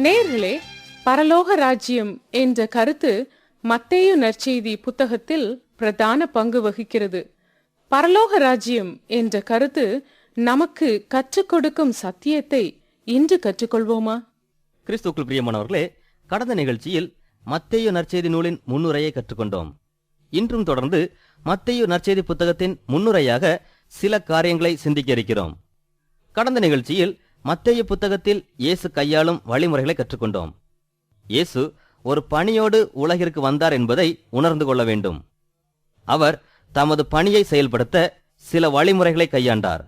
நேர்களே பரலோக ராஜ்யம் என்ற கருத்து மத்தேயு நற்செய்தி புத்தகத்தில் பிரதான பங்கு வகிக்கிறது. பரலோக ராஜ்யம் என்ற கருத்து நமக்கு கற்றுக் கொடுக்கும் சத்தியத்தை இன்று கற்றுக்கொள்வோமா? கிறிஸ்துக்குள் பிரியமானவர்களே கடந்த நிகழ்ச்சியில் மத்தேயு நற்செய்தி நூலின் முன்னுரையை கற்றுக்கொண்டோம். இன்றும் தொடர்ந்து மத்தேயு நற்செய்தி புத்தகத்தின் முன்னுரையாக சில காரியங்களை சிந்திக்க இருக்கிறோம். கடந்த நிகழ்ச்சியில் மத்திய புத்தகத்தில் இயேசு கையாளும் வழிமுறைகளை கற்றுக்கொண்டோம். இயேசு ஒரு பணியோடு உலகிற்கு வந்தார் என்பதை உணர்ந்து கொள்ள வேண்டும். அவர் தமது பணியை செயல்படுத்த சில வழிமுறைகளை கையாண்டார்.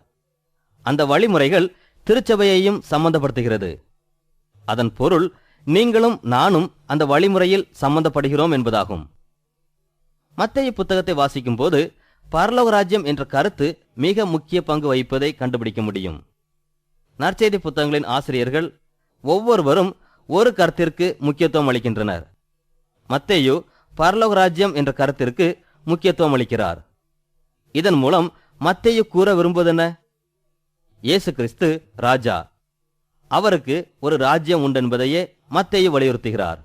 அந்த வழிமுறைகள் திருச்சபையையும் சம்பந்தப்படுத்துகிறது. அதன் பொருள் நீங்களும் நானும் அந்த வழிமுறையில் சம்பந்தப்படுகிறோம் என்பதாகும். மத்திய புத்தகத்தை வாசிக்கும் போது பரலோக ராஜ்யம் என்ற கருத்து மிக முக்கிய பங்கு வகிப்பதை கண்டுபிடிக்க முடியும். நற்செய்தி புத்தகங்களின் ஆசிரியர்கள் ஒவ்வொருவரும் ஒரு கருத்திற்கு முக்கியத்துவம் அளிக்கின்றனர். மத்தேயு பரலோக ராஜ்யம் என்ற கருத்திற்கு முக்கியத்துவம் அளிக்கிறார். இதன் மூலம் மத்தேயு கூற விரும்புவதென்ன? இயேசு கிறிஸ்து ராஜா. அவருக்கு ஒரு ராஜ்யம் உண்டென்பதையே மத்தேயு வலியுறுத்துகிறார்.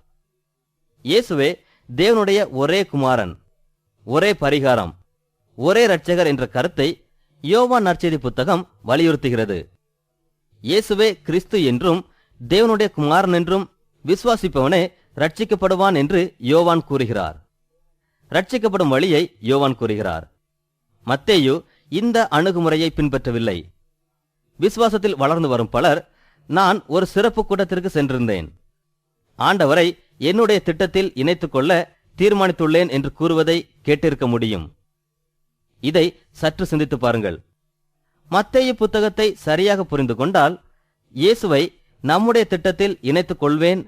இயேசுவே தேவனுடைய ஒரே குமாரன் ஒரே பரிகாரம் ஒரே இரட்சகர் என்ற கருத்தை யோவான் நற்செய்தி புத்தகம் வலியுறுத்துகிறது. இயேசுவே கிறிஸ்து என்றும் தேவனுடைய குமாரன் என்றும் விசுவாசிப்பவனே ரட்சிக்கப்படுவான் என்று யோவான் கூறுகிறார். ரட்சிக்கப்படும் வழியை யோவான் கூறுகிறார். மத்தேயு இந்த அணுகுமுறையை பின்பற்றவில்லை. விசுவாசத்தில் வளர்ந்து வரும் பலர் நான் ஒரு சிறப்பு கூட்டத்திற்கு சென்றிருந்தேன். ஆண்டவரை என்னுடைய திட்டத்தில் இணைத்துக்கொள்ள தீர்மானித்துள்ளேன் என்று கூறுவதை கேட்டிருக்க முடியும். இதை சற்று சிந்தித்து பாருங்கள். மத்தேயு புத்தகத்தை சரியாக புரிந்து கொண்டால் இயேசுவை நம்முடைய திட்டத்தில் இணைத்துக் கொள்வேன்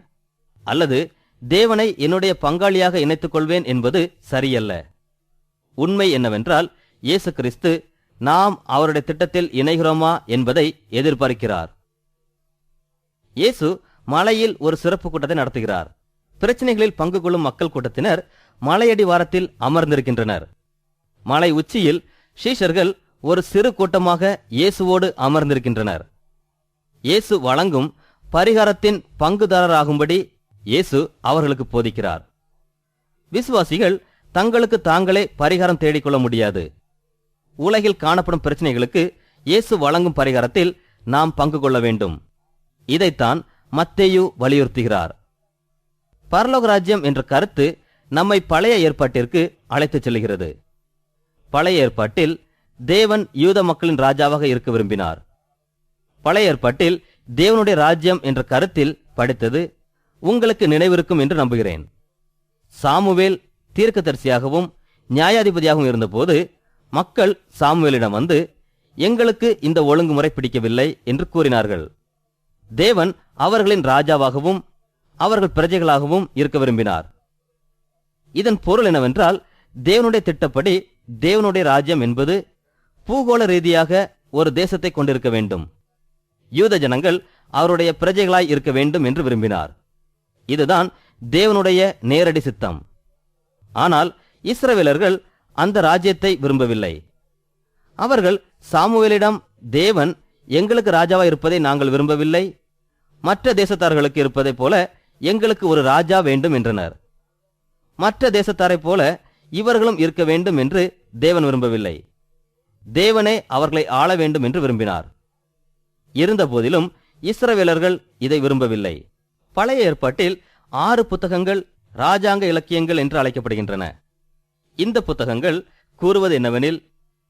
அல்லது தேவனை என்னுடைய பங்காளியாக இணைத்துக் கொள்வேன் என்பது சரியல்ல. உண்மை என்னவென்றால் இயேசு கிறிஸ்து நாம் அவருடைய திட்டத்தில் இணைகிறோமா என்பதை எதிர்பார்க்கிறார். இயேசு மலையில் ஒரு சிறப்பு கூட்டத்தை நடத்துகிறார். பிரச்சனைகளில் பங்கு கொள்ளும் மக்கள் கூட்டத்தினர் மலையடி வாரத்தில் அமர்ந்திருக்கின்றனர். மலை உச்சியில் ஷீஷர்கள் ஒரு சிறு கூட்டமாக இயேசுவோடு அமர்ந்திருக்கின்றனர். இயேசு வழங்கும் பரிகாரத்தின் பங்குதாரராகும்படி இயேசு அவர்களுக்கு போதிக்கிறார். விசுவாசிகள் தங்களுக்கு தாங்களே பரிகாரம் தேடிக்கொள்ள முடியாது. உலகில் காணப்படும் பிரச்சனைகளுக்கு இயேசு வழங்கும் பரிகாரத்தில் நாம் பங்கு கொள்ள வேண்டும். இதைத்தான் மத்தேயு வலியுறுத்துகிறார். பரலோக ராஜ்யம் என்ற கருத்து நம்மை பழைய ஏற்பாட்டிற்கு அழைத்துச் செல்கிறது பழைய ஏற்பாட்டில் தேவன் யூத மக்களின் ராஜாவாக இருக்க விரும்பினார். பழைய ஏற்பாட்டில் தேவனுடைய ராஜ்யம் என்ற கருத்தில் படித்தது உங்களுக்கு நினைவிருக்கும் என்று நம்புகிறேன். சாமுவேல் தீர்க்கதரிசியாகவும் நியாயாதிபதியாகவும் இருந்தபோது மக்கள் சாமுவேலிடம் வந்து எங்களுக்கு இந்த ஒழுங்குமுறை பிடிக்கவில்லை என்று கூறினார்கள். தேவன் அவர்களின் ராஜாவாகவும் அவர்கள் பிரஜைகளாகவும் இருக்க விரும்பினார். இதன் பொருள் என்னவென்றால் தேவனுடைய திட்டப்படி தேவனுடைய ராஜ்யம் என்பது பூகோள ரீதியாக ஒரு தேசத்தை கொண்டிருக்க வேண்டும். யூத ஜனங்கள் அவருடைய பிரஜைகளாய் இருக்க வேண்டும் என்று விரும்பினார். இதுதான் தேவனுடைய நேரடி சித்தம். ஆனால் இஸ்ரவேலர்கள் அந்த ராஜ்யத்தை விரும்பவில்லை. அவர்கள் சாமுவேலிடம் தேவன் எங்களுக்கு ராஜாவா இருப்பதை நாங்கள் விரும்பவில்லை. மற்ற தேசத்தார்களுக்கு இருப்பதைப் போல எங்களுக்கு ஒரு ராஜா வேண்டும் என்றனர். மற்ற தேசத்தாரைப் போல இவர்களும் இருக்க வேண்டும் என்று தேவன் விரும்பவில்லை. தேவனே அவர்களை ஆள வேண்டும் என்று விரும்பினார். இருந்தபோதிலும் இஸ்ரவேலர்கள் இதை விரும்பவில்லை. பழைய ஏற்பாட்டில் ஆறு புத்தகங்கள் ராஜாங்க இலக்கியங்கள் என்று அழைக்கப்படுகின்றன. இந்த புத்தகங்கள் கூறுவது என்னவெனில்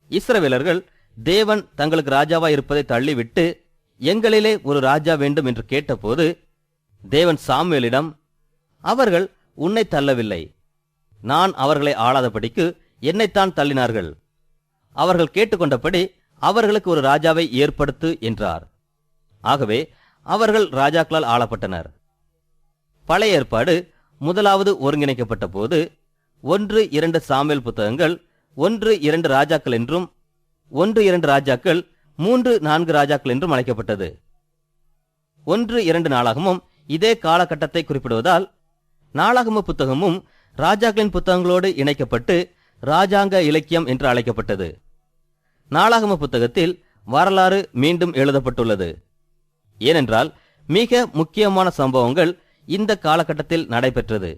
இஸ்ரவேலர்கள் தேவன் தங்களுக்கு ராஜாவாய் இருப்பதை தள்ளிவிட்டு எங்களிலே ஒரு ராஜா வேண்டும் என்று கேட்டபோது தேவன் சாமுவேலிடம் அவர்கள் உன்னை தள்ளவில்லை. நான் அவர்களை ஆளாதபடிக்கு என்னைத்தான் தள்ளினார்கள். அவர்கள் கேட்டுக்கொண்டபடி அவர்களுக்கு ஒரு ராஜாவை ஏற்படுத்து என்றார். ஆகவே அவர்கள் ராஜாக்களால் ஆளப்பட்டனர். பழைய ஏற்பாடு முதலாவது ஒருங்கிணைக்கப்பட்ட போது ஒன்று இரண்டு சாமியல் புத்தகங்கள் ஒன்று இரண்டு ராஜாக்கள் என்றும் ஒன்று இரண்டு ராஜாக்கள் மூன்று நான்கு ராஜாக்கள் என்றும் அழைக்கப்பட்டது. ஒன்று இரண்டு நாளாகமும் இதே காலகட்டத்தை குறிப்பிடுவதால் நாளாகம புத்தகமும் ராஜாக்களின் புத்தகங்களோடு இணைக்கப்பட்டு ராஜாங்க இலக்கியம் என்று அழைக்கப்பட்டது. நாளாகம புத்தகத்தில் வரலாறு மீண்டும் எழுதப்பட்டுள்ளது. ஏனென்றால் மிக முக்கியமான சம்பவங்கள் இந்த காலகட்டத்தில் நடைபெற்றது.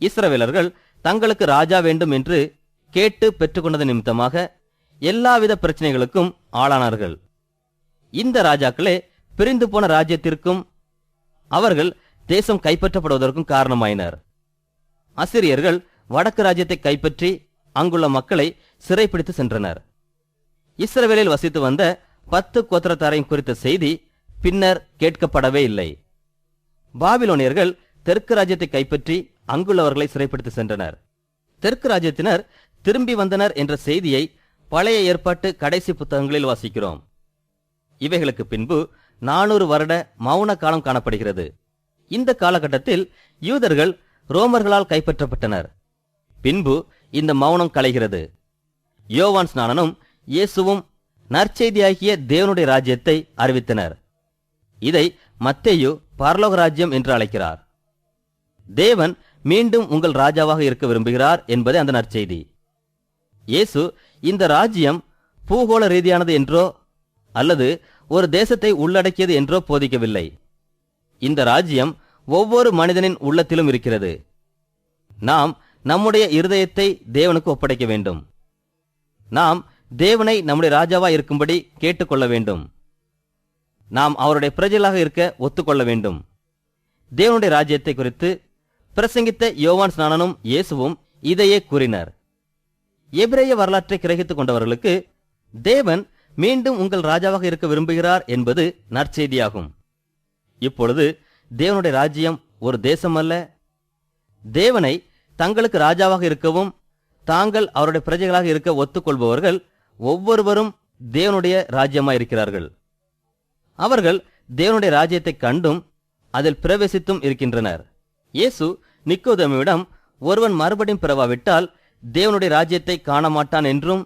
இஸ்ரவேலர்கள் தங்களுக்கு ராஜா வேண்டும் என்று கேட்டு பெற்றுக்கொண்டது நிமித்தமாக எல்லாவித பிரச்சனைகளுக்கும் ஆளானார்கள். இந்த ராஜாக்களே பிரிந்து போன ராஜ்யத்திற்கும் அவர்கள் தேசம் கைப்பற்றப்படுவதற்கும் காரணமாயினர். அசிரியர்கள் வடக்கு ராஜ்யத்தை கைப்பற்றி அங்குள்ள மக்களை சிறைப்பிடித்து சென்றனர். இஸ்ரவேலில் வசித்து வந்த பத்து கோத்திரத்தாரையும் குறித்த செய்தி பின்னர் கேட்கப்படவே இல்லை. பாபிலோனியர்கள் தெற்கு ராஜ்யத்தை கைப்பற்றி அங்குள்ளவர்களை சிறைப்படுத்தி சென்றனர். தெற்கு ராஜ்யத்தினர் திரும்பி வந்தனர் என்ற செய்தியை பழைய ஏற்பாட்டு கடைசி புத்தகங்களில் வாசிக்கிறோம். இவைகளுக்கு பின்பு நானூறு வருட மௌன காலம் காணப்படுகிறது. இந்த காலகட்டத்தில் யூதர்கள் ரோமர்களால் கைப்பற்றப்பட்டனர். பின்பு இந்த மௌனம் கலைகிறது. யோவான் ஸ்நானனும் இயேசுவும் நற்செய்தியாகிய தேவனுடைய ராஜ்யத்தை அறிவித்தனர். இதை மத்தேயு பரலோக ராஜ்யம் என்று அழைக்கிறார். தேவன் மீண்டும் உங்கள் ராஜாவாக இருக்க விரும்புகிறார் என்பதே அந்த நற்செய்தி. இயேசு இந்த ராஜ்யம் பூகோள ரீதியானது என்றோ அல்லது ஒரு தேசத்தை உள்ளடக்கியது என்றோ போதிக்கவில்லை. இந்த ராஜ்யம் ஒவ்வொரு மனிதனின் உள்ளத்திலும் இருக்கிறது. நாம் நம்முடைய இருதயத்தை தேவனுக்கு ஒப்படைக்க வேண்டும். நாம் தேவனை நம்முடைய ராஜாவா இருக்கும்படி கேட்டுக்கொள்ள வேண்டும். நாம் அவருடைய பிரஜைகளாக இருக்க ஒத்துக்கொள்ள வேண்டும். தேவனுடைய ராஜ்யத்தை குறித்து பிரசங்கித்த யோவான் ஸ்நானனும் இயேசுவும் இதையே கூறினர். எபிரேய வரலாற்றை கிரகித்துக் கொண்டவர்களுக்கு தேவன் மீண்டும் உங்கள் ராஜாவாக இருக்க விரும்புகிறார் என்பது நற்செய்தியாகும். இப்பொழுது தேவனுடைய ராஜ்யம் ஒரு தேசம் அல்ல தேவனை தங்களுக்கு ராஜாவாக இருக்கவும் தாங்கள் அவருடைய பிரஜைகளாக இருக்க ஒத்துக்கொள்பவர்கள் ஒவ்வொருவரும் தேவனுடைய ராஜ்யமாய் இருக்கிறார்கள் அவர்கள் தேவனுடைய ராஜ்யத்தை கண்டும் அதில் பிரவேசித்தும் இருக்கின்றனர். இயேசு நிக்கோதமியிடம் ஒருவன் மறுபடியும் பிறவாவிட்டால் தேவனுடைய ராஜ்யத்தை காண மாட்டான் என்றும்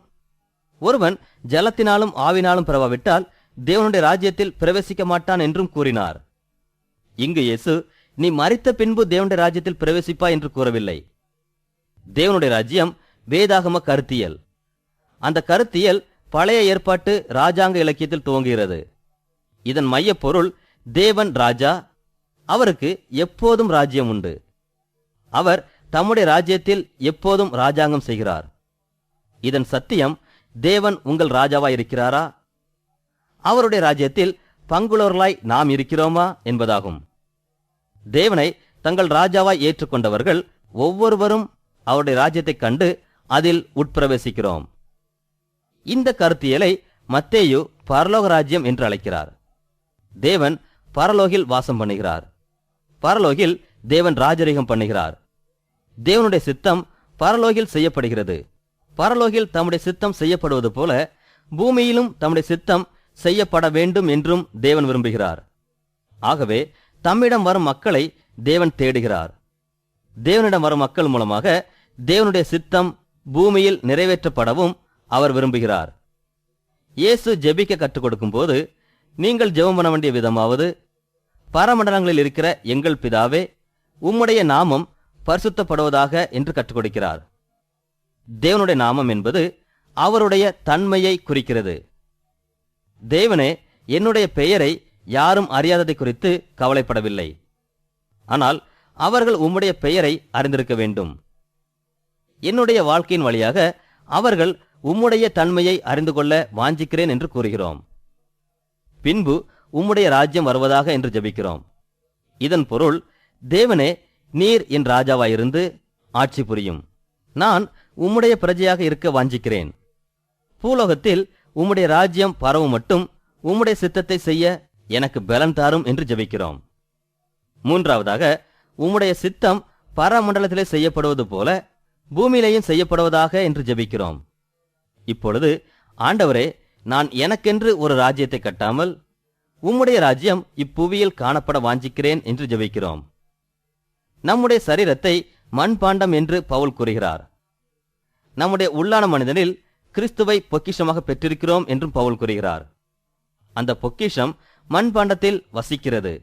ஒருவன் ஜலத்தினாலும் ஆவினாலும் பிறவாவிட்டால் தேவனுடைய ராஜ்யத்தில் பிரவேசிக்க மாட்டான் என்றும் கூறினார். இங்கு இயேசு நீ மறித்த பின்பு தேவனுடைய ராஜ்யத்தில் பிரவேசிப்பா என்று கூறவில்லை. தேவனுடைய ராஜ்யம் வேதாகம கருத்தியல். அந்த கருத்தியல் பழைய ஏற்பாட்டு ராஜாங்க இலக்கியத்தில் துவங்குகிறது. இதன் மையப்பொருள் தேவன் ராஜா. அவருக்கு எப்போதும் ராஜ்யம் உண்டு. அவர் தம்முடைய ராஜ்யத்தில் எப்போதும் ராஜாங்கம் செய்கிறார். இதன் சத்தியம் தேவன் உங்கள் ராஜாவாய் இருக்கிறாரா அவருடைய ராஜ்யத்தில் பங்குள்ளவர்களாய் நாம் இருக்கிறோமா என்பதாகும். தேவனை தங்கள் ராஜாவாய் ஏற்றுக்கொண்டவர்கள் ஒவ்வொருவரும் அவருடைய ராஜ்யத்தைக் கண்டு அதில் உட்பிரவேசிக்கிறோம். இந்த கருத்தியலை மத்தேயு பரலோக ராஜ்யம் என்று அழைக்கிறார். தேவன் பரலோகில் வாசம் பண்ணுகிறார். பரலோகில் தேவன் ராஜரீகம் பண்ணுகிறார். தேவனுடைய சித்தம் பரலோகில் செய்யப்படுகிறது. பரலோகில் தம்முடைய சித்தம் செய்யப்படுவது போல பூமியிலும் தம்முடைய சித்தம் செய்யப்பட வேண்டும் என்றும் தேவன் விரும்புகிறார். ஆகவே தம்மிடம் வரும் மக்களை தேவன் தேடுகிறார். தேவனிடம் வரும் மக்கள் மூலமாக தேவனுடைய சித்தம் பூமியில் நிறைவேற்றப்படவும் அவர் விரும்புகிறார். இயேசு ஜெபிக்க கற்றுக் கொடுக்கும்போது நீங்கள் ஜெபம் பண்ண வேண்டிய விதமாவது பரமண்டலங்களில் இருக்கிற எங்கள் பிதாவே உம்முடைய நாமம் பரிசுத்தப்படுவதாக என்று கற்றுக் கொடுக்கிறார். தேவனுடைய நாமம் என்பது அவருடைய தன்மையை குறிக்கிறது. தேவனே என்னுடைய பெயரை யாரும் அறியாததை குறித்து கவலைப்படவில்லை. ஆனால் அவர்கள் உம்முடைய பெயரை அறிந்திருக்க வேண்டும். என்னுடைய வாழ்க்கையின் வழியாக அவர்கள் உம்முடைய தன்மையை அறிந்து கொள்ள வாஞ்சிக்கிறேன் என்று கூறுகிறோம். பின்பு உம்முடைய ராஜ்யம் வருவதாக என்று ஜெபிக்கிறோம். இதன் பொருள் தேவனே நீர் என் ராஜாவாயிருந்து ஆட்சி புரியும். நான் உம்முடைய பிரஜையாக இருக்க வாஞ்சிக்கிறேன். பூலோகத்தில் உம்முடைய ராஜ்யம் பரவும் மட்டும் உம்முடைய சித்தத்தை செய்ய எனக்கு பலன் தாரும் என்று ஜெபிக்கிறோம். மூன்றாவதாக உம்முடைய சித்தம் பரமண்டலத்திலே செய்யப்படுவது போல பூமியிலேயும் செய்யப்படுவதாக என்று ஜெபிக்கிறோம். இப்பொழுது ஆண்டவரே நான் எனக்கென்று ஒரு ராஜ்யத்தை கட்டாமல் உம்முடைய ராஜ்யம் இப்புவியில் காணப்பட வாஞ்சிக்கிறேன் என்று ஜெபிக்கிறோம். நம்முடைய சரீரத்தை மண்பாண்டம் என்று பவுல் கூறுகிறார். நம்முடைய உள்ளான மனிதனில் கிறிஸ்துவை பொக்கிஷமாக பெற்றிருக்கிறோம் என்றும் பவுல் கூறுகிறார். அந்த பொக்கிஷம் மண்பாண்டத்தில் வசிக்கிறது.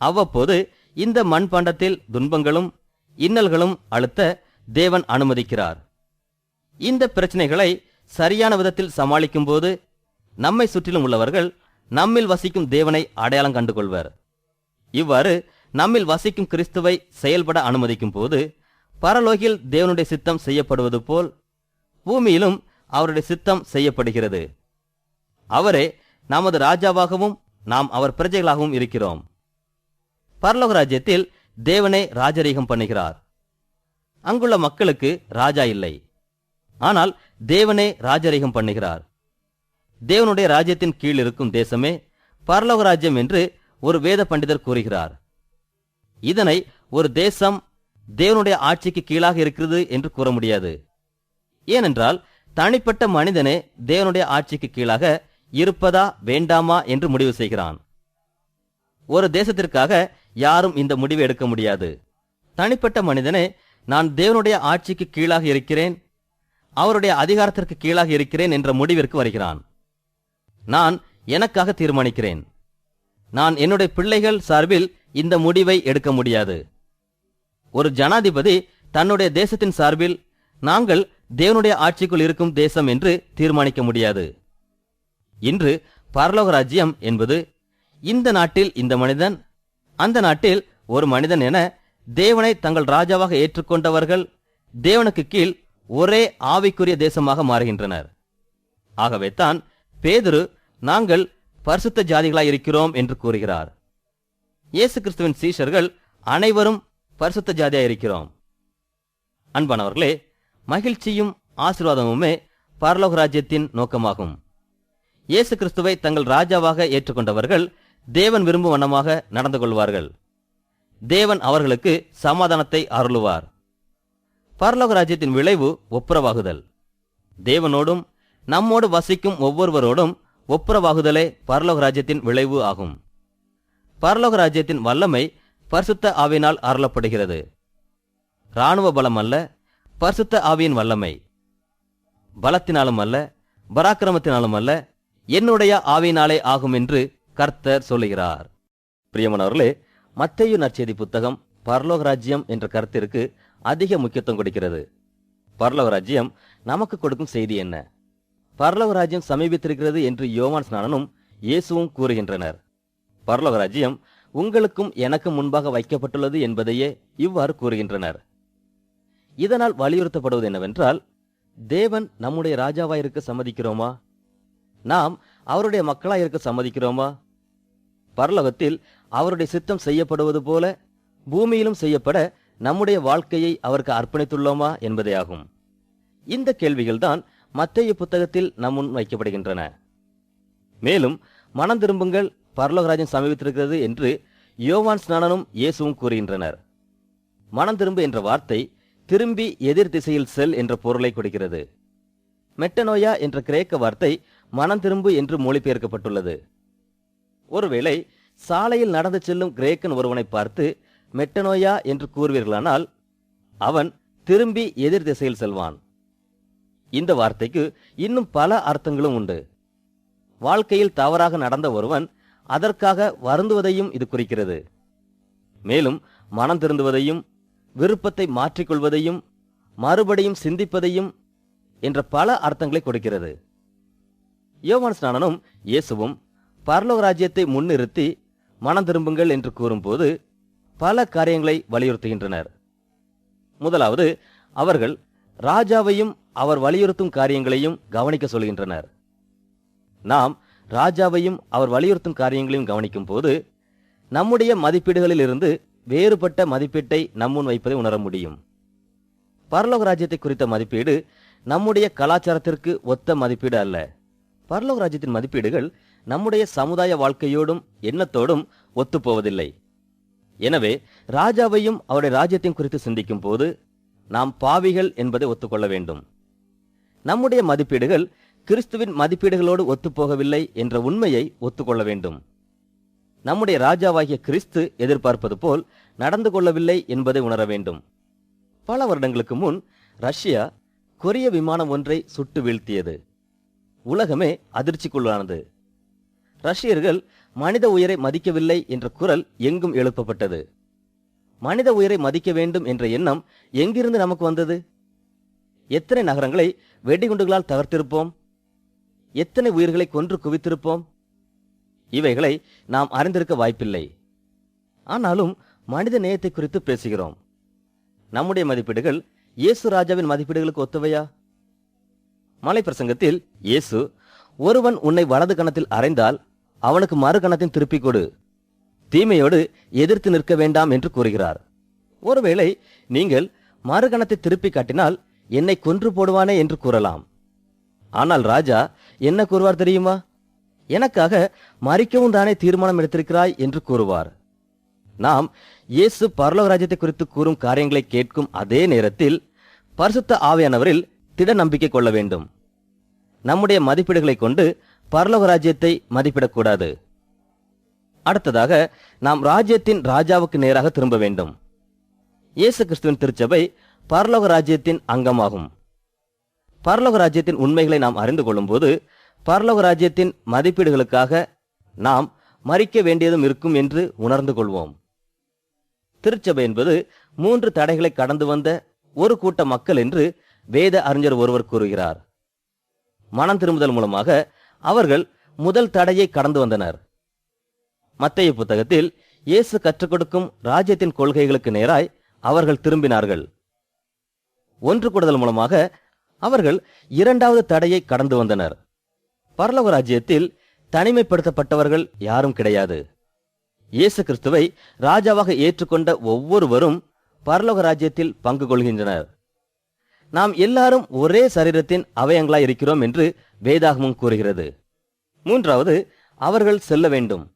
அவ்வப்போது இந்த மண்பாண்டத்தில் துன்பங்களும் இன்னல்களும் அழுத்த தேவன் அனுமதிக்கிறார். இந்த பிரச்சனைகளை சரியான விதத்தில் சமாளிக்கும்போது நம்மை சுற்றிலும் உள்ளவர்கள் நம்மில் வசிக்கும் தேவனை அடையாளம் கண்டுகொள்வர். இவ்வாறு நம்மில் வசிக்கும் கிறிஸ்துவை செயல்பட அனுமதிக்கும் போது பரலோகில் தேவனுடைய சித்தம் செய்யப்படுவது போல் பூமியிலும் அவருடைய சித்தம் செய்யப்படுகிறது. அவரே நமது ராஜாவாகவும் நாம் அவர் பிரஜைகளாகவும் இருக்கிறோம். பரலோக ராஜ்யத்தில் தேவனே ராஜரீகம் பண்ணுகிறார். அங்குள்ள மக்களுக்கு ராஜா இல்லை. ஆனால் தேவனே ராஜரீகம் பண்ணுகிறார். தேவனுடைய ராஜ்யத்தின் கீழ் இருக்கும் தேசமே பரலோக ராஜ்யம் என்று ஒரு வேத பண்டிதர் கூறுகிறார். இதனை ஒரு தேசம் தேவனுடைய ஆட்சிக்கு கீழாக இருக்கிறது என்று கூற முடியாது. ஏனென்றால் தனிப்பட்ட மனிதனே தேவனுடைய ஆட்சிக்கு கீழாக இருப்பதா வேண்டாமா என்று முடிவு செய்கிறான். ஒரு தேசத்திற்காக யாரும் இந்த முடிவை எடுக்க முடியாது. தனிப்பட்ட மனிதனே நான் தேவனுடைய ஆட்சிக்கு கீழாக இருக்கிறேன் அவருடைய அதிகாரத்திற்கு கீழாக இருக்கிறேன் என்ற முடிவிற்கு வருகிறான். நான் எனக்காக தீர்மானிக்கிறேன். நான் என்னுடைய பிள்ளைகள் சார்பில் இந்த முடிவை எடுக்க முடியாது. ஒரு ஜனாதிபதி தன்னுடைய தேசத்தின் சார்பில் நாங்கள் தேவனுடைய ஆட்சிக்குள் இருக்கும் தேசம் என்று தீர்மானிக்க முடியாது. இன்று பரலோக ராஜ்யம் என்பது இந்த நாட்டில் இந்த மனிதன் அந்த நாட்டில் ஒரு மனிதன் என தேவனை தங்கள் ராஜாவாக ஏற்றுக்கொண்டவர்கள் தேவனுக்கு கீழ் ஒரே ஆவிக்குரிய தேசமாக மாறுகின்றனர். ஆகவே தான் பேதுரு நாங்கள் பரிசுத்த ஜாதிகளாய் இருக்கிறோம் என்று கூறுகிறார். இயேசு கிறிஸ்துவின் சீஷர்கள் அனைவரும் பரிசுத்த ஜாதியாய் இருக்கிறோம். அன்பானவர்களே மகிழ்ச்சியும் ஆசீர்வாதமுமே பரலோக ராஜ்யத்தின் நோக்கமாகும். இயேசு கிறிஸ்துவை தங்கள் ராஜாவாக ஏற்றுக்கொண்டவர்கள் தேவன் விரும்பும் வண்ணமாக நடந்து கொள்வார்கள். தேவன் அவர்களுக்கு சமாதானத்தை அருளுவார். பரலோக ராஜ்யத்தின் விளைவு ஒப்புரவாகுதல். தேவனோடும் நம்மோடு வசிக்கும் ஒவ்வொருவரோடும் ஒப்புரவாகுதலே பரலோக ராஜ்யத்தின் விளைவு ஆகும். பரலோக ராஜ்யத்தின் வல்லமை பரிசுத்த ஆவியினால் அருளப்படுகிறது. இராணுவ பலம் அல்ல பரிசுத்த ஆவியின் வல்லமை. பலத்தினாலும் அல்ல பராக்கிரமத்தினாலும் அல்ல என்னுடைய ஆவியினாலே ஆகும் என்று கர்த்தர் சொல்லுகிறார். பிரியமானவர்களே மத்தையு நற்செய்தி புத்தகம் பரலோக ராஜ்யம் என்ற கருத்திற்கு அதிக முக்கியத்துவம் கொடுக்கிறது. பரலோக ராஜ்யம் நமக்கு கொடுக்கும் செய்தி என்ன? பரலோக ராஜ்யம் சமீபித்திருக்கிறது என்று யோவான் ஸ்நானனும் இயேசுவும் கூறுகின்றனர். பரலோக ராஜ்யம் உங்களுக்கும் எனக்கும் முன்பாக வைக்கப்பட்டுள்ளது என்பதையே இவ்வாறு கூறுகின்றனர். இதனால் வலியுறுத்தப்படுவது என்னவென்றால் தேவன் நம்முடைய ராஜாவாயிருக்க சம்மதிக்கிறோமா? நாம் அவருடைய மக்களாயிருக்க சம்மதிக்கிறோமா? பரலோகத்தில் அவருடைய சித்தம் செய்யப்படுவது போல பூமியிலும் செய்யப்பட நம்முடைய வாழ்க்கையை அவருக்கு அர்ப்பணித்துள்ளோமா என்பதே ஆகும் இந்த கேள்விகள்தான் மத்திய புத்தகத்தில் நம் முன் வைக்கப்படுகின்றன. மேலும் மனம் திரும்புங்கள் பரலோகராஜன் சமீபத்திருக்கிறது என்று யோவான் ஸ்நானனும் இயேசுவும் கூறுகின்றனர். மனம் திரும்பு என்ற வார்த்தை திரும்பி எதிர் திசையில் செல் என்ற பொருளை கொடுக்கிறது. மெட்டனோயா என்ற கிரேக்க வார்த்தை மனம் திரும்பு என்று மொழிபெயர்க்கப்பட்டுள்ளது. ஒருவேளை சாலையில் நடந்து செல்லும் கிரேக்கன் ஒருவனை பார்த்து மெட்டனோயா என்று கூறுவீர்களானால் அவன் திரும்பி எதிர் திசையில் செல்வான். இந்த வார்த்தைக்கு இன்னும் பல அர்த்தங்களும் உண்டு. வாழ்க்கையில் தவறாக நடந்த ஒருவன் அதற்காக வருந்துவதையும் இது குறிக்கிறது. மேலும் மனம் திருந்துவதையும் விருப்பத்தை மாற்றிக்கொள்வதையும் மறுபடியும் சிந்திப்பதையும் என்ற பல அர்த்தங்களை கொடுக்கிறது. யோவான் ஸ்நானனும் இயேசுவும் பரலோக ராஜ்யத்தை முன்னிறுத்தி மனம் திரும்புங்கள் என்று கூறும்போது பல காரியங்களை வலியுறுத்துகின்றனர். முதலாவது அவர்கள் ராஜாவையும் அவர் வலியுறுத்தும் காரியங்களையும் கவனிக்க சொல்கின்றனர். நாம் ராஜாவையும் அவர் வலியுறுத்தும் காரியங்களையும் கவனிக்கும் போது நம்முடைய மதிப்பீடுகளில் இருந்து வேறுபட்ட மதிப்பீட்டை நம்முன் வைப்பதை உணர முடியும். பரலோக ராஜ்யத்தை குறித்த மதிப்பீடு நம்முடைய கலாச்சாரத்திற்கு ஒத்த மதிப்பீடு அல்ல. பரலோக ராஜ்யத்தின் மதிப்பீடுகள் நம்முடைய சமுதாய வாழ்க்கையோடும் எண்ணத்தோடும் ஒத்துப்போவதில்லை. எனவே ராஜாவையும் அவருடைய ராஜ்யத்தையும் குறித்து சிந்திக்கும் போது நாம் பாவிகள் என்பதை ஒத்துக்கொள்ள வேண்டும். நம்முடைய மதிப்பீடுகள் கிறிஸ்துவின் மதிப்பீடுகளோடு ஒத்துப்போகவில்லை என்ற உண்மையை ஒத்துக்கொள்ள வேண்டும். நம்முடைய ராஜாவாகிய கிறிஸ்து எதிர்பார்ப்பது போல் நடந்து கொள்ளவில்லை என்பதை உணர வேண்டும். பல வருடங்களுக்கு முன் ரஷ்யா கொரிய விமானம் ஒன்றை சுட்டு வீழ்த்தியது. உலகமே அதிர்ச்சிக்குள்ளானது. ரஷ்யர்கள் மனித உயிரை மதிக்கவில்லை என்ற குரல் எங்கும் எழுப்பப்பட்டது. மனித உயிரை மதிக்க வேண்டும் என்ற எண்ணம் எங்கிருந்து நமக்கு வந்தது? எத்தனை நகரங்களை வெடிகுண்டுகளால் தகர்த்திருப்போம்? எத்தனை உயிர்களை கொன்று குவித்திருப்போம்? இவைகளை நாம் அறிந்திருக்க வாய்ப்பில்லை. ஆனாலும் மனித நேயத்தை குறித்து பேசுகிறோம். நம்முடைய மதிப்பீடுகள் இயேசு ராஜாவின் மதிப்பீடுகளுக்கு ஒத்தவையா? மலை பிரசங்கத்தில் இயேசு ஒருவன் உன்னை வலது கணத்தில் அறைந்தால் அவனுக்கு மறுகணத்தின் திருப்பிக் கொடு. தீமையோடு எதிர்த்து நிற்க வேண்டாம் என்று கூறுகிறார். ஒருவேளை நீங்கள் மறுகணத்தை திருப்பி காட்டினால் என்னை கொன்று போடுவானே என்று கூறலாம். ஆனால் ராஜா என்ன கூறுவார் தெரியுமா? எனக்காக மறிக்கவும் தானே தீர்மானம் எடுத்திருக்கிறாய் என்று கூறுவார். நாம் இயேசு பரலோக ராஜ்யத்தை குறித்து கூறும் காரியங்களை கேட்கும் அதே நேரத்தில் பரிசுத்த ஆவியானவரில் திட நம்பிக்கை கொள்ள வேண்டும். நம்முடைய மதிப்பீடுகளை கொண்டு பரலோக ராஜ்யத்தை மதிப்பிடக்கூடாது. அடுத்ததாக நாம் ராஜ்யத்தின் ராஜாவுக்கு நேராக திரும்ப வேண்டும். இயேசு கிறிஸ்துவின் திருச்சபை பரலோக ராஜ்யத்தின் அங்கமாகும். பரலோக ராஜ்யத்தின் உண்மைகளை நாம் அறிந்து கொள்ளும்போது பரலோக ராஜ்யத்தின் மதிப்பீடுகளுக்காக நாம் மறிக்க வேண்டியதும் இருக்கும் என்று உணர்ந்து கொள்வோம். திருச்சபை என்பது மூன்று தடைகளை கடந்து வந்த ஒரு கூட்ட மக்கள் என்று வேத அறிஞர் ஒருவர் கூறுகிறார். மனம் திரும்புதல் மூலமாக அவர்கள் முதல் தடையை கடந்து வந்தனர். மத்திய புத்தகத்தில் இயேசு கற்றுக் கொடுக்கும் ராஜ்யத்தின் கொள்கைகளுக்கு நேராய் அவர்கள் திரும்பினார்கள். ஒன்று கூடுதல் மூலமாக அவர்கள் இரண்டாவது தடையை கடந்து வந்தனர். பரலோக ராஜ்யத்தில் தனிமைப்படுத்தப்பட்டவர்கள் யாரும் கிடையாது. இயேசு கிறிஸ்துவை ராஜாவாக ஏற்றுக்கொண்ட ஒவ்வொருவரும் பரலோக ராஜ்யத்தில் பங்கு கொள்கின்றனர். நாம் எல்லாரும் ஒரே சரீரத்தின் அவயங்களாய் இருக்கிறோம் என்று வேதாகமும் கூறுகிறது. மூன்றாவது அவர்கள் செல்ல வேண்டும்.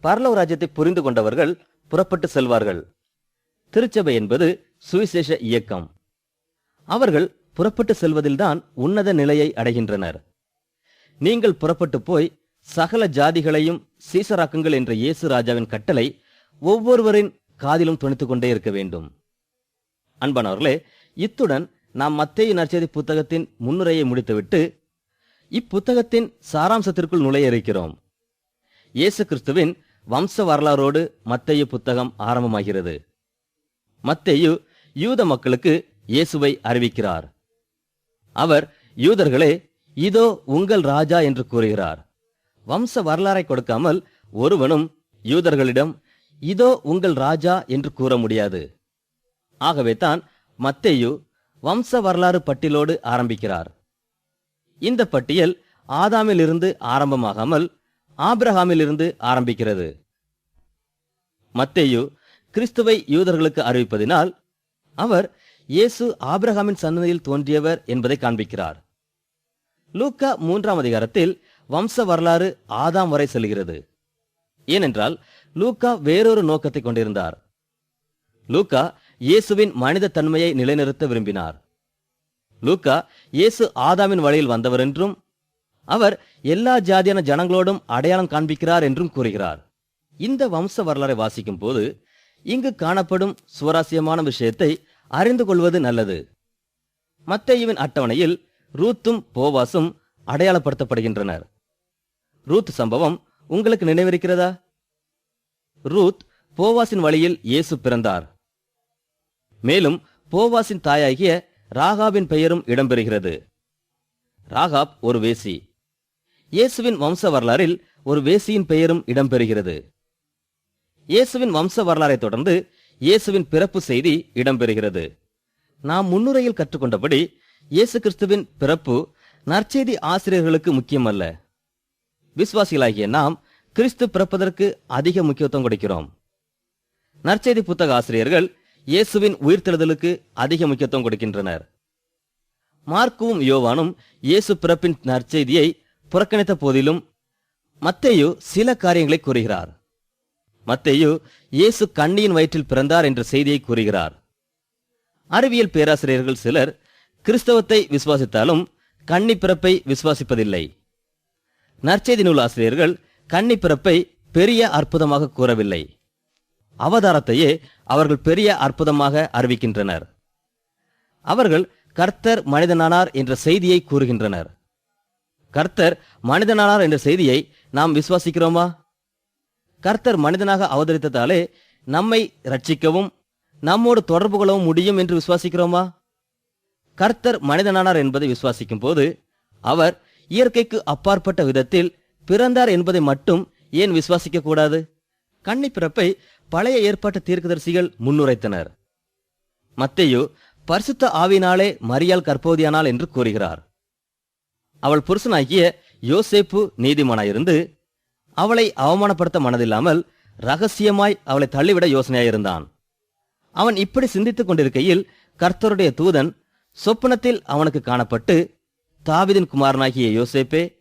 பரலவ ராஜ்யத்தை புரிந்து கொண்டவர்கள் புறப்பட்டு செல்வார்கள். திருச்சபை என்பது சுவிசேஷ இயக்கம். அவர்கள் புறப்பட்டு செல்வதில்தான் உன்னத நிலையை அடைகின்றனர். நீங்கள் புறப்பட்டு போய் சகல ஜாதிகளையும் சீசராக்குங்கள் என்ற இயேசு ராஜாவின் கட்டளை ஒவ்வொருவரின் காதிலும் துணித்துக் கொண்டே இருக்க வேண்டும். அன்பானவர்களே இத்துடன் நாம் மத்திய நற்செய்தி புத்தகத்தின் முன்னுரையை முடித்துவிட்டு இப்புத்தகத்தின் சாராம்சத்திற்குள் நுழைய இருக்கிறோம் இயேசு கிறிஸ்துவின் வம்ச வரலாறோடு மத்தேயு புத்தகம் ஆரம்பமாகிறது. மத்தேயு யூத மக்களுக்கு இயேசுவை அறிவிக்கிறார். அவர் யூதர்களே இதோ உங்கள் ராஜா என்று கூறுகிறார். வம்ச வரலாறை கொடுக்காமல் ஒருவனும் யூதர்களிடம் இதோ உங்கள் ராஜா என்று கூற முடியாது. ஆகவே தான் மத்தேயு வம்ச வரலாறு பட்டியலோடு ஆரம்பிக்கிறார். இந்த பட்டியல் ஆதாமிலிருந்து ஆரம்பமாகாமல் ஆப்ரஹாமிலிருந்து ஆரம்பிக்கிறது. மத்தேயு கிறிஸ்துவை யூதர்களுக்கு அறிவிப்பதினால் அவர் இயேசு ஆப்ரஹாமின் சன்னதியில் தோன்றியவர் என்பதை காண்பிக்கிறார். லூக்கா மூன்றாம் அதிகாரத்தில் வம்ச வரலாறு ஆதாம் வரை செல்கிறது. ஏனென்றால் லூக்கா வேறொரு நோக்கத்தை கொண்டிருந்தார். லூக்கா இயேசுவின் மனித தன்மையை நிலைநிறுத்த விரும்பினார். லூக்கா இயேசு ஆதாமின் வழியில் வந்தவர் என்றும் அவர் எல்லா ஜாதியான ஜனங்களோடும் அடையாளம் காண்பிக்கிறார் என்றும் கூறுகிறார். இந்த வம்ச வரலாறை வாசிக்கும் போது இங்கு காணப்படும் சுவாரஸ்யமான விஷயத்தை அறிந்து கொள்வது நல்லது. மத்தையுவின் அட்டவணையில் ரூத்தும் போவாசும் அடையாளப்படுத்தப்படுகின்றனர். ரூத் சம்பவம் உங்களுக்கு நினைவிருக்கிறதா? ரூத் போவாசின் வழியில் இயேசு பிறந்தார். மேலும் போவாசின் தாயாகிய ராகாவின் பெயரும் இடம்பெறுகிறது. ராகாப் ஒரு வேசி. இயேசுவின் வம்ச வரலாறில் ஒரு வேசியின் பெயரும் இடம்பெறுகிறது. இயேசுவின் வம்ச வரலாறை தொடர்ந்து இயேசுவின் பிறப்பு செய்தி இடம்பெறுகிறது. நாம் முன்னுரையில் கற்றுக்கொண்டபடி இயேசு கிறிஸ்துவின் பிறப்பு நற்செய்தி ஆசிரியர்களுக்கு முக்கியமல்ல. விசுவாசிகளாகிய நாம் கிறிஸ்து பிறப்பதற்கு அதிக முக்கியத்துவம் கொடுக்கிறோம். நற்செய்தி புத்தக ஆசிரியர்கள் இயேசுவின் உயிர்த்தெழுதலுக்கு அதிக முக்கியத்துவம் கொடுக்கின்றனர். மார்க்குவும் யோவானும் இயேசு பிறப்பின் நற்செய்தியை புறக்கணித்த போதிலும் மத்தேயு சில காரியங்களை கூறுகிறார். மத்தேயு இயேசு கண்ணியின் வயிற்றில் பிறந்தார் என்ற செய்தியை கூறுகிறார். அறிவியல் பேராசிரியர்கள் சிலர் கிறிஸ்தவத்தை விசுவாசித்தாலும் கன்னி பிறப்பை விசுவாசிப்பதில்லை. நற்செய்தி நூல் ஆசிரியர்கள் கன்னி பிறப்பை பெரிய அற்புதமாக கூறவில்லை. அவதாரத்தையே அவர்கள் பெரிய அற்புதமாக அறிவிக்கின்றனர். அவர்கள் கர்த்தர் மனிதனானார் என்ற செய்தியை கூறுகின்றனர். கர்த்தர் மனிதனானார் என்ற செய்தியை நாம் விசுவாசிக்கிறோமா? கர்த்தர் மனிதனாக அவதரித்ததாலே நம்மை ரட்சிக்கவும் நம்மோடு தொடர்பு கொள்ளவும் முடியும் என்று விசுவாசிக்கிறோமா? கர்த்தர் மனிதனானார் என்பதை விசுவாசிக்கும் போது அவர் இயற்கைக்கு அப்பாற்பட்ட விதத்தில் பிறந்தார் என்பதை மட்டும் ஏன் விசுவாசிக்க கூடாது கன்னி பிறப்பை பழைய ஏற்பாட்டு தீர்க்கதரிசிகள் முன்னுரைத்தனர். மத்தையு பரிசுத்த ஆவினாலே மரியாள் கற்போதியானாள் என்று கூறுகிறார். அவள் புருஷனாகிய யோசேப்பு நீதிமானாயிருந்து அவளை அவமானப்படுத்த மனதில்லாமல் ரகசியமாய் அவளை தள்ளிவிட யோசனையாயிருந்தான். அவன் இப்படி சிந்தித்துக் கொண்டிருக்கையில் கர்த்தருடைய தூதன் சொப்பனத்தில் அவனுக்கு காணப்பட்டு தாவிதின் குமாரனாகிய யோசேப்பே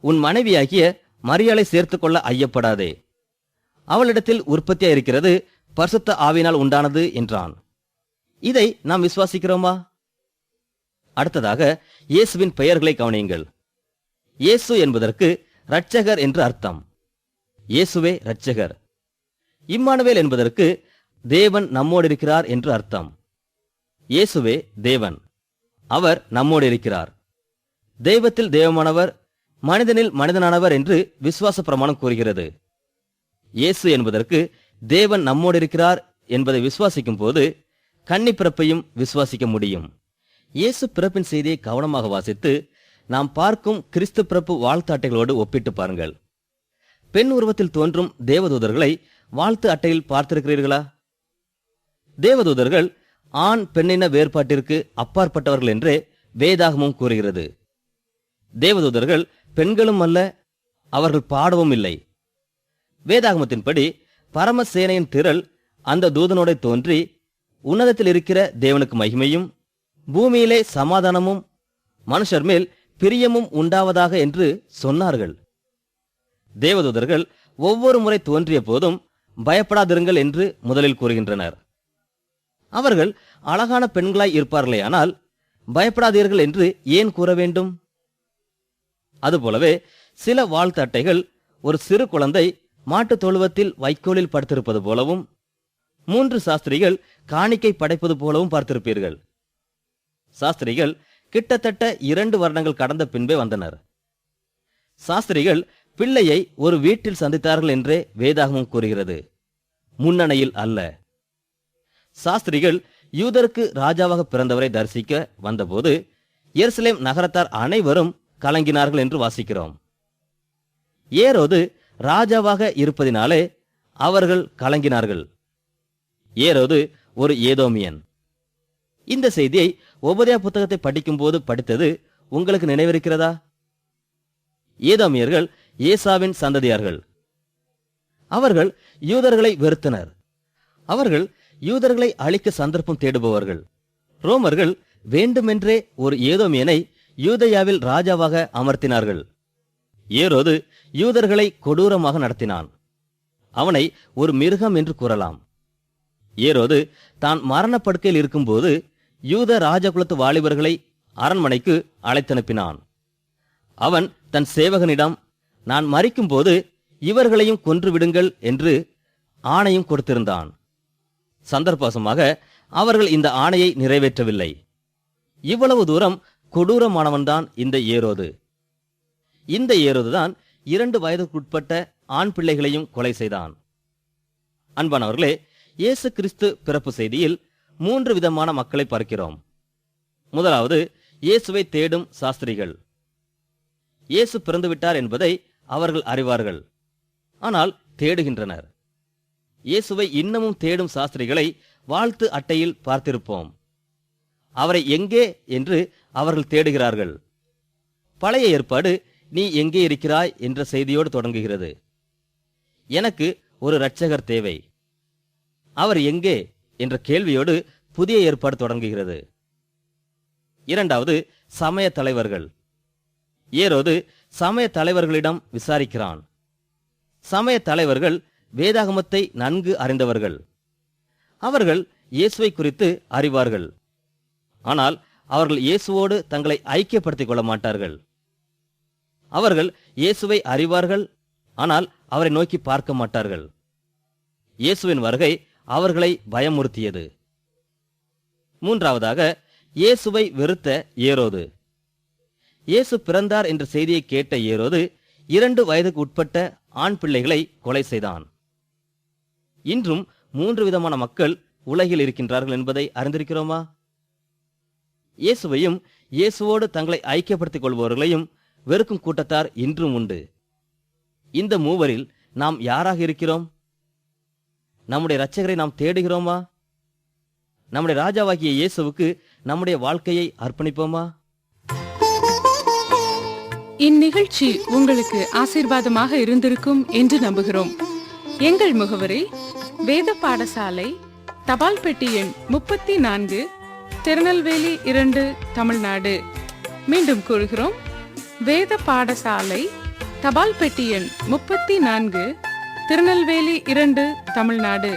உன் மனைவியாகிய மரியாளை சேர்த்து கொள்ள ஐயப்படாதே. அவளிடத்தில் உற்பத்தியா இருக்கிறது பரிசுத்த ஆவினால் உண்டானது என்றான். இதை நாம் விசுவாசிக்கிறோமா? அடுத்ததாக இயேசுவின் பெயர்களை கவனியுங்கள். இயேசு என்பதற்கு இரட்சகர் என்று அர்த்தம். இயேசுவே இரட்சகர். இம்மானுவேல் என்பதற்கு தேவன் நம்மோடு இருக்கிறார் என்று அர்த்தம். இயேசுவே தேவன். அவர் நம்மோடு இருக்கிறார். தெய்வத்தில் தெய்வமானவர் மனிதனில் மனிதனானவர் என்று விசுவாச பிரமாணம் கூறுகிறது. இயேசு என்பதற்கு தேவன் நம்மோடு இருக்கிறார் என்பதை விசுவாசிக்கும் போது கன்னி பிறப்பையும் விசுவாசிக்க முடியும். இயேசு பிறப்பின் செய்தியை கவனமாக வாசித்து நாம் பார்க்கும் கிறிஸ்து பிறப்பு வாழ்த்து அட்டைகளோடு ஒப்பிட்டு பாருங்கள். பெண் உருவத்தில் தோன்றும் தேவதூதர்களை வாழ்த்து அட்டையில் பார்த்திருக்கிறீர்களா? தேவதூதர்கள் ஆண் பெண்ணின வேறுபாட்டிற்கு அப்பாற்பட்டவர்கள் என்றே வேதாகமும் கூறுகிறது. தேவதூதர்கள் பெண்களும் அல்ல அவர்கள் பாடவும் இல்லை. வேதாகமத்தின்படி பரமசேனையின் திரள் அந்த தூதனோட தோன்றி உன்னதத்தில் இருக்கிற தேவனுக்கு மகிமையும் பூமியிலே சமாதானமும் மனுஷர் மேல் பிரியமும் உண்டாவதாக என்று சொன்னார்கள். தேவதூதர்கள் ஒவ்வொரு முறை தோன்றிய போதும் பயப்படாதிருங்கள் என்று முதலில் கூறுகின்றனர். அவர்கள் அழகான பெண்களாய் இருப்பார்களேயானால் பயப்படாதீர்கள் என்று ஏன் கூற வேண்டும்? அதுபோலவே சில வாழ்த்து அட்டைகள் ஒரு சிறு குழந்தை மாட்டுத் தொழுவத்தில் வைக்கோலில் படுத்திருப்பது போலவும் மூன்று சாஸ்திரிகள் காணிக்கை படைப்பது போலவும் பார்த்திருப்பீர்கள். சாஸ்திரிகள் கிட்டத்தட்ட இரண்டு வருடங்கள் கடந்த பின்பே வந்தனர். சாஸ்திரிகள் பிள்ளையை ஒரு வீட்டில் சந்தித்தார்கள் என்றே வேதாகமம் கூறுகிறது. முன்னணையில் அல்ல. சாஸ்திரிகள் யூதருக்கு ராஜாவாக பிறந்தவரை தரிசிக்க வந்தபோது எருசலேம் நகரத்தார் அனைவரும் கலங்கினார்கள் என்று வாசிக்கிறோம். ஏரோது ராஜாவாக இருப்பதினாலே அவர்கள் கலங்கினார்கள். ஏரோது ஒரு ஏதோமியன். இந்த செய்தியை உபதயா புத்தகத்தை படிக்கும்போது படித்தது உங்களுக்கு நினைவிருக்கிறதா? ஏதோமியர்கள் ஏசாவின் சந்ததியார்கள். அவர்கள் யூதர்களை வெறுத்தனர். அவர்கள் யூதர்களை அழிக்க சந்தர்ப்பம் தேடுபவர்கள். ரோமர்கள் வேண்டுமென்றே ஒரு ஏதோமியனை யூதயாவில் ராஜாவாக அமர்த்தினார்கள். ஏரோது யூதர்களை கொடூரமாக நடத்தினான். அவனை ஒரு மிருகம் என்று கூறலாம். ஏரோது தான் மரணப்படுக்கையில் இருக்கும்போது யூத ராஜகுலத்து வாலிபர்களை அரண்மனைக்கு அழைத்தனுப்பினான். அவன் தன் சேவகனிடம் நான் மறிக்கும்போது இவர்களையும் கொன்று விடுங்கள் என்று ஆணையும் கொடுத்திருந்தான். சந்தர்ப்பவசமாக அவர்கள் இந்த ஆணையை நிறைவேற்றவில்லை. இவ்வளவு தூரம் கொடூரமானவன்தான் இந்த ஏரோது. இந்த ஏரோதுதான் இரண்டு வயதுக்குட்பட்ட ஆண் பிள்ளைகளையும் கொலை செய்தான். அன்பானவர்களே இயேசு கிறிஸ்து பிறப்பு செய்தியில் மூன்று விதமான மக்களை பார்க்கிறோம். முதலாவது இயேசுவை தேடும் சாஸ்திரிகள். இயேசு பிறந்துவிட்டார் என்பதை அவர்கள் அறிவார்கள். ஆனால் தேடுகின்றனர். இயேசுவை இன்னமும் தேடும் சாஸ்திரிகளை வாழ்த்து அட்டையில் பார்த்திருப்போம். அவரை எங்கே என்று அவர்கள் தேடுகிறார்கள். பழைய ஏற்பாடு நீ எங்கே இருக்கிறாய் என்ற செய்தியோடு தொடங்குகிறது. எனக்கு ஒரு இரட்சகர் தேவை. அவர் எங்கே என்ற கேள்வியோடு புதிய ஏற்பாடு தொடங்குகிறது. இரண்டாவது சமய தலைவர்கள். ஏரோது சமய தலைவர்களிடம் விசாரிக்கிறான். சமய தலைவர்கள் வேதாகமத்தை நன்கு அறிந்தவர்கள். அவர்கள் இயேசுவை குறித்து அறிவார்கள். ஆனால் அவர்கள் இயேசுவோடு தங்களை ஐக்கியப்படுத்திக் கொள்ள மாட்டார்கள். அவர்கள் இயேசுவை அறிவார்கள் ஆனால் அவரை நோக்கி பார்க்க மாட்டார்கள். இயேசுவின் வருகை அவர்களை பயமுறுத்தியது. மூன்றாவதாக இயேசுவை வெறுத்த ஏரோது. இயேசு பிறந்தார் என்ற செய்தியை கேட்ட ஏரோது இரண்டு வயதுக்கு உட்பட்ட ஆண் பிள்ளைகளை கொலை செய்தான். இன்றும் மூன்று விதமான மக்கள் உலகில் இருக்கின்றார்கள் என்பதை அறிந்திருக்கிறோமா? இயேசுவையும் இயேசுவோடு தங்களை ஐக்கியப்படுத்திக் கொள்பவர்களையும் வெறுக்கும் கூட்டத்தார் இன்றும் உண்டு. இந்த மூவரில் நாம் யாராக இருக்கிறோம்? நம்முடைய இரட்சகரை நாம் தேடுகிறோமா? நம்முடைய ராஜாவாகிய இயேசுவுக்கு நம்முடைய வாழ்க்கையை அர்ப்பணிப்போமா? இந்நிகழ்ச்சி உங்களுக்கு ஆசீர்வாதமாக இருந்திருக்கும் என்று நம்புகிறோம். எங்கள் முகவரி வேத பாடசாலை தபால் பெட்டி எண் முப்பத்தி நான்கு திருநெல்வேலி இரண்டு தமிழ்நாடு. மீண்டும் கூறுகிறோம். வேத பாடசாலை தபால் பெட்டி எண் முப்பத்தி நான்கு திருநெல்வேலி இரண்டு தமிழ்நாடு.